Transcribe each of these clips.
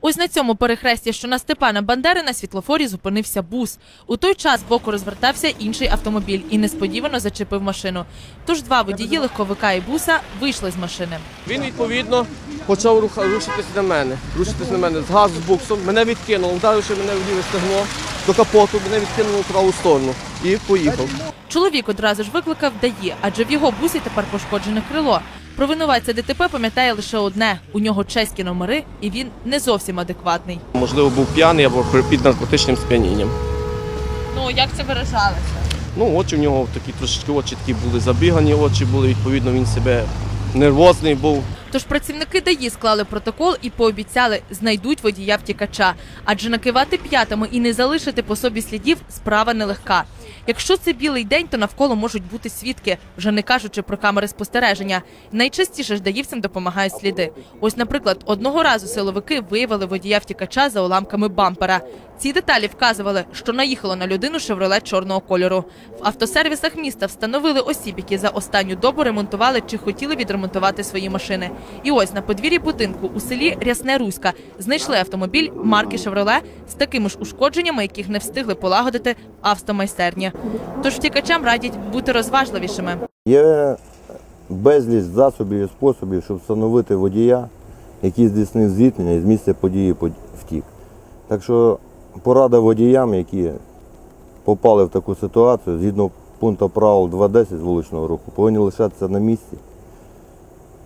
Ось на цьому перехресті, що на Степана Бандери, на світлофорі зупинився бус. У той час боку розвертався інший автомобіль і несподівано зачепив машину. Тож два водії легковика і буса вийшли з машини. Він відповідно почав рушитись на мене. Рушитись на мене з газу з буксом. Мене відкинуло, вдаривши мене в ліве стегно до капоту, мене відкинуло в праву сторону і поїхав. Чоловік одразу ж викликав ДАІ, адже в його бусі тепер пошкоджене крило. Про винуватця ДТП пам'ятає лише одне: у нього чеські номери, і він не зовсім адекватний. Можливо, був п'яний або під наркотичним сп'янінням. Ну як це виражалося? Ну, очі в нього такі трошечки очі такі були забігані, очі були, відповідно, він себе нервозний був. Тож працівники ДАІ склали протокол і пообіцяли знайдуть водія втікача. Адже накивати п'ятами і не залишити по собі слідів справа нелегка. Якщо це білий день, то навколо можуть бути свідки, вже не кажучи про камери спостереження. Найчастіше ж даївцям допомагають сліди. Ось, наприклад, одного разу силовики виявили водія втікача за уламками бампера. Ці деталі вказували, що наїхало на людину шевроле чорного кольору. В автосервісах міста встановили осіб, які за останню добу ремонтували чи хотіли відремонтувати свої машини. І ось на подвір'ї будинку у селі Рясне Руська знайшли автомобіль марки Шевроле з такими ж ушкодженнями, яких не встигли полагодити автомайстерні. Тож втікачам радять бути розважливішими. Є безліч засобів і способів, щоб встановити водія, який здійснив зіткнення і з місця події втік. Так що порада водіям, які попали в таку ситуацію, згідно пункту правил 2.10 з вуличного руху, повинні лишатися на місці,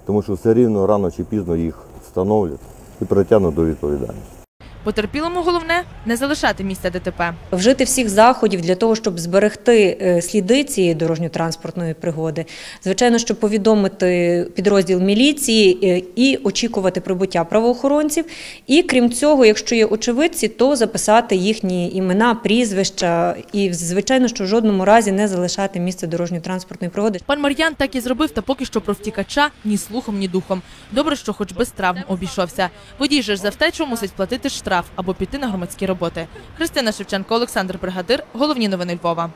тому що все рівно рано чи пізно їх встановлять і притягнуть до відповідальності. Потерпілому головне не залишати місця ДТП. Вжити всіх заходів для того, щоб зберегти е, сліди цієї дорожньо-транспортної пригоди. Звичайно, щоб повідомити підрозділ міліції е, і очікувати прибуття правоохоронців. І крім цього, якщо є очевидці, то записати їхні імена, прізвища і, звичайно, що в жодному разі не залишати місце дорожньо-транспортної пригоди. Пан Мар'ян так і зробив, та поки що про втікача ні слухом, ні духом. Добре, що хоч без травм обійшовся. Водій же ж за втечу мусить платити штраф або піти на громадські роботи. Христина Шевченко, Олександр Бригадир. Головні новини Львова.